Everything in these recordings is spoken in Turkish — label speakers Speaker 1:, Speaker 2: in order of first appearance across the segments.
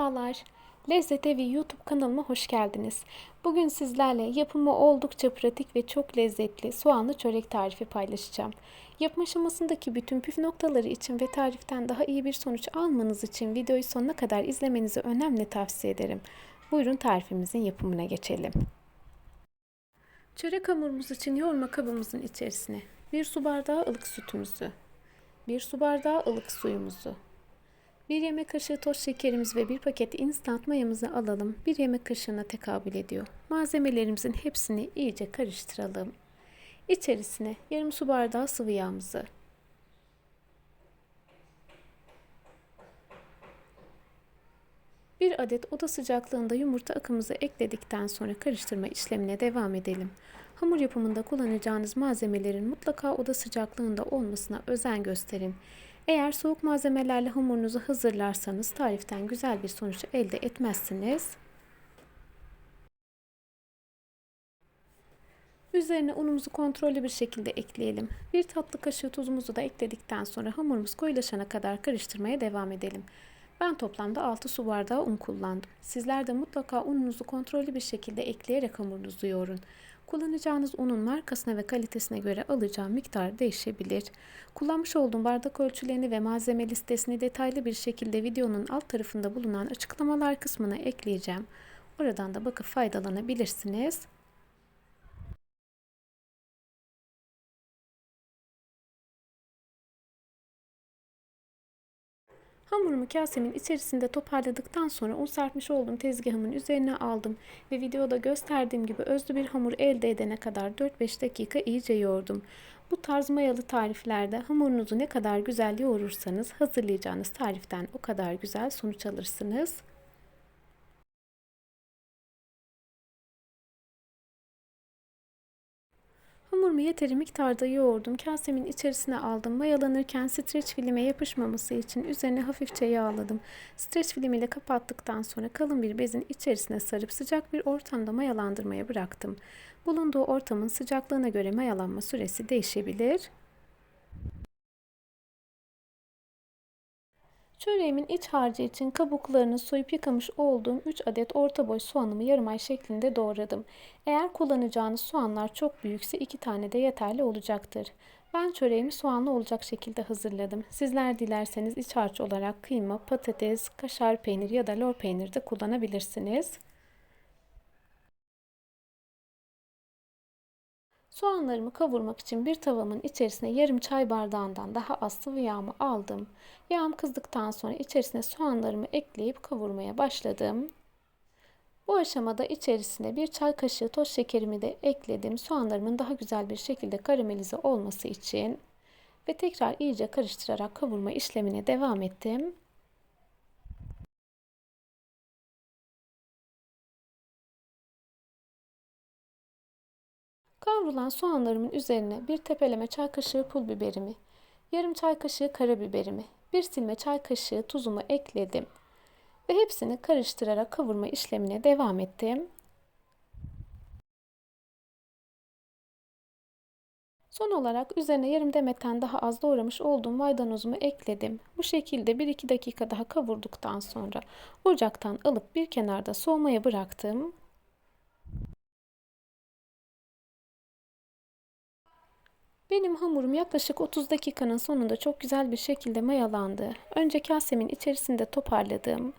Speaker 1: Merhabalar. Lezzet Evi YouTube kanalıma hoş geldiniz. Bugün sizlerle yapımı oldukça pratik ve çok lezzetli soğanlı çörek tarifi paylaşacağım. Yapım aşamasındaki bütün püf noktaları için ve tariften daha iyi bir sonuç almanız için videoyu sonuna kadar izlemenizi önemli tavsiye ederim. Buyurun tarifimizin yapımına geçelim. Çörek hamurumuz için yoğurma kabımızın içerisine 1 su bardağı ılık sütümüzü, 1 su bardağı ılık suyumuzu, 1 yemek kaşığı toz şekerimiz ve 1 paket instant mayamızı alalım. 1 yemek kaşığına tekabül ediyor. Malzemelerimizin hepsini iyice karıştıralım. İçerisine yarım su bardağı sıvı yağımızı, Bir adet oda sıcaklığında yumurta akımızı ekledikten sonra karıştırma işlemine devam edelim. Hamur yapımında kullanacağınız malzemelerin mutlaka oda sıcaklığında olmasına özen gösterin. Eğer soğuk malzemelerle hamurunuzu hazırlarsanız tariften güzel bir sonuç elde etmezsiniz. Üzerine unumuzu kontrollü bir şekilde ekleyelim. Bir tatlı kaşığı tuzumuzu da ekledikten sonra hamurumuz koyulaşana kadar karıştırmaya devam edelim. Ben toplamda 6 su bardağı un kullandım. Sizler de mutlaka ununuzu kontrollü bir şekilde ekleyerek hamurunuzu yoğurun. Kullanacağınız unun markasına ve kalitesine göre alacağı miktar değişebilir. Kullanmış olduğum bardak ölçülerini ve malzeme listesini detaylı bir şekilde videonun alt tarafında bulunan açıklamalar kısmına ekleyeceğim. Oradan da bakıp faydalanabilirsiniz. Hamurumu kasemin içerisinde toparladıktan sonra un serpmiş olduğum tezgahımın üzerine aldım ve videoda gösterdiğim gibi özlü bir hamur elde edene kadar 4-5 dakika iyice yoğurdum. Bu tarz mayalı tariflerde hamurunuzu ne kadar güzel yoğurursanız hazırlayacağınız tariften o kadar güzel sonuç alırsınız. Hamurumu yeteri miktarda yoğurdum. Kasemin içerisine aldım. Mayalanırken streç filme yapışmaması için üzerine hafifçe yağladım. Streç film ile kapattıktan sonra kalın bir bezin içerisine sarıp sıcak bir ortamda mayalandırmaya bıraktım. Bulunduğu ortamın sıcaklığına göre mayalanma süresi değişebilir. Çöreğimin iç harcı için kabuklarını soyup yıkamış olduğum 3 adet orta boy soğanımı yarım ay şeklinde doğradım. Eğer kullanacağınız soğanlar çok büyükse 2 tane de yeterli olacaktır. Ben çöreğimi soğanlı olacak şekilde hazırladım. Sizler dilerseniz iç harç olarak kıyma, patates, kaşar peynir ya da lor peynir de kullanabilirsiniz. Soğanlarımı kavurmak için bir tavamın içerisine yarım çay bardağından daha az sıvı yağımı aldım. Yağım kızdıktan sonra içerisine soğanlarımı ekleyip kavurmaya başladım. Bu aşamada içerisine bir çay kaşığı toz şekerimi de ekledim. Soğanlarımın daha güzel bir şekilde karamelize olması için ve tekrar iyice karıştırarak kavurma işlemine devam ettim. Kavrulan soğanlarımın üzerine bir tepeleme çay kaşığı pul biberimi, yarım çay kaşığı karabiberimi, bir silme çay kaşığı tuzumu ekledim ve hepsini karıştırarak kavurma işlemine devam ettim. Son olarak üzerine yarım demetten daha az doğramış olduğum maydanozumu ekledim. Bu şekilde 1-2 dakika daha kavurduktan sonra ocaktan alıp bir kenarda soğumaya bıraktım. Benim hamurum yaklaşık 30 dakikanın sonunda çok güzel bir şekilde mayalandı. Önce kasemin içerisinde toparladım.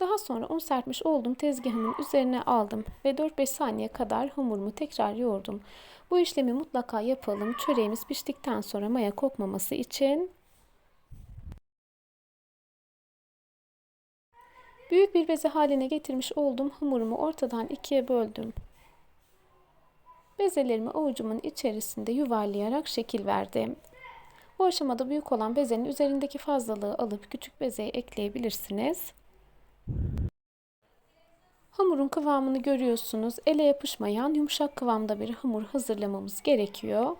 Speaker 1: Daha sonra un serpmiş olduğum tezgahımın üzerine aldım ve 4-5 saniye kadar hamurumu tekrar yoğurdum. Bu işlemi mutlaka yapalım. Çöreğimiz piştikten sonra maya kokmaması için. Büyük bir beze haline getirmiş olduğum hamurumu ortadan ikiye böldüm. Bezelerimi avucumun içerisinde yuvarlayarak şekil verdim. Bu aşamada büyük olan bezenin üzerindeki fazlalığı alıp küçük bezeye ekleyebilirsiniz. Hamurun kıvamını görüyorsunuz. Ele yapışmayan yumuşak kıvamda bir hamur hazırlamamız gerekiyor.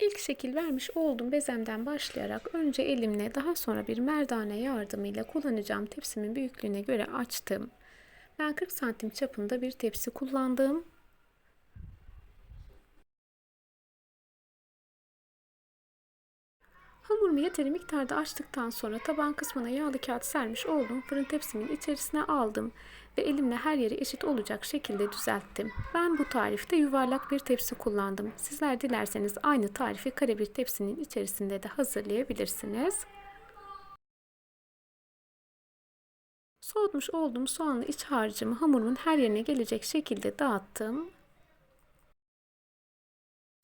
Speaker 1: İlk şekil vermiş olduğum bezemden başlayarak önce elimle daha sonra bir merdane yardımıyla kullanacağım tepsimin büyüklüğüne göre açtım. Ben 40 santim çapında bir tepsi kullandım. Hamurumu yeteri miktarda açtıktan sonra taban kısmına yağlı kağıt sermiş olduğum fırın tepsimin içerisine aldım ve elimle her yeri eşit olacak şekilde düzelttim. Ben bu tarifte yuvarlak bir tepsi kullandım. Sizler dilerseniz aynı tarifi kare bir tepsinin içerisinde de hazırlayabilirsiniz. Soğutmuş olduğum soğanlı iç harcımı hamurumun her yerine gelecek şekilde dağıttım.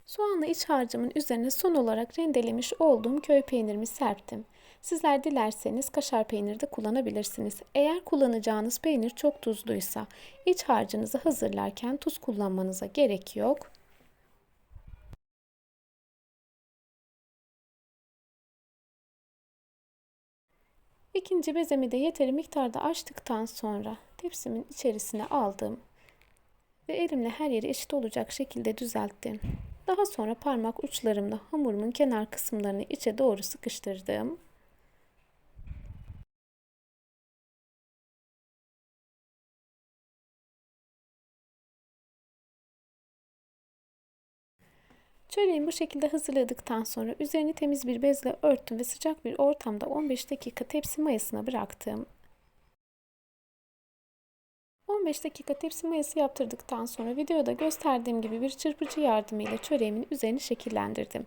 Speaker 1: Soğanlı iç harcımın üzerine son olarak rendelemiş olduğum köy peynirimi serptim. Sizler dilerseniz kaşar peyniri de kullanabilirsiniz. Eğer kullanacağınız peynir çok tuzluysa iç harcınızı hazırlarken tuz kullanmanıza gerek yok. İkinci bezemi de yeteri miktarda açtıktan sonra tepsimin içerisine aldım ve elimle her yeri eşit olacak şekilde düzelttim. Daha sonra parmak uçlarımla hamurumun kenar kısımlarını içe doğru sıkıştırdım. Çöreğimi bu şekilde hazırladıktan sonra üzerini temiz bir bezle örttüm ve sıcak bir ortamda 15 dakika tepsi mayasına bıraktım. 15 dakika tepsi mayası yaptırdıktan sonra videoda gösterdiğim gibi bir çırpıcı yardımıyla çöreğimin üzerini şekillendirdim.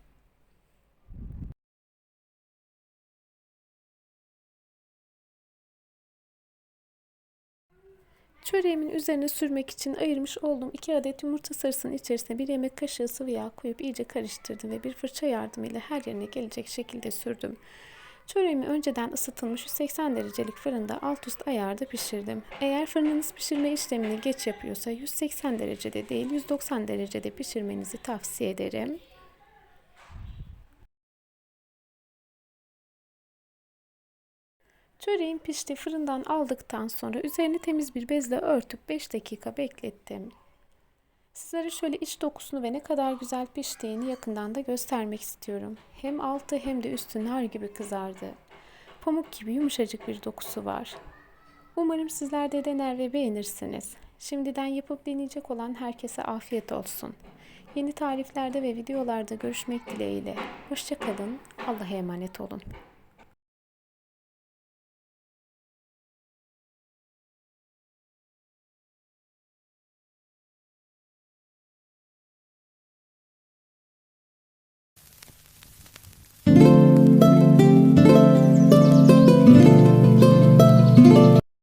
Speaker 1: Çöreğimin üzerine sürmek için ayırmış olduğum 2 adet yumurta sarısının içerisine bir yemek kaşığı sıvı yağ koyup iyice karıştırdım ve bir fırça yardımıyla her yerine gelecek şekilde sürdüm. Çöreğimi önceden ısıtılmış 180 derecelik fırında alt üst ayarda pişirdim. Eğer fırınınız pişirme işlemini geç yapıyorsa 180 derecede değil 190 derecede pişirmenizi tavsiye ederim. Çöreğim pişti. Fırından aldıktan sonra üzerini temiz bir bezle örtüp 5 dakika beklettim. Sizlere şöyle iç dokusunu ve ne kadar güzel piştiğini yakından da göstermek istiyorum. Hem altı hem de üstü nar gibi kızardı. Pamuk gibi yumuşacık bir dokusu var. Umarım sizler de dener ve beğenirsiniz. Şimdiden yapıp deneyecek olan herkese afiyet olsun. Yeni tariflerde ve videolarda görüşmek dileğiyle. Hoşçakalın. Allah'a emanet olun.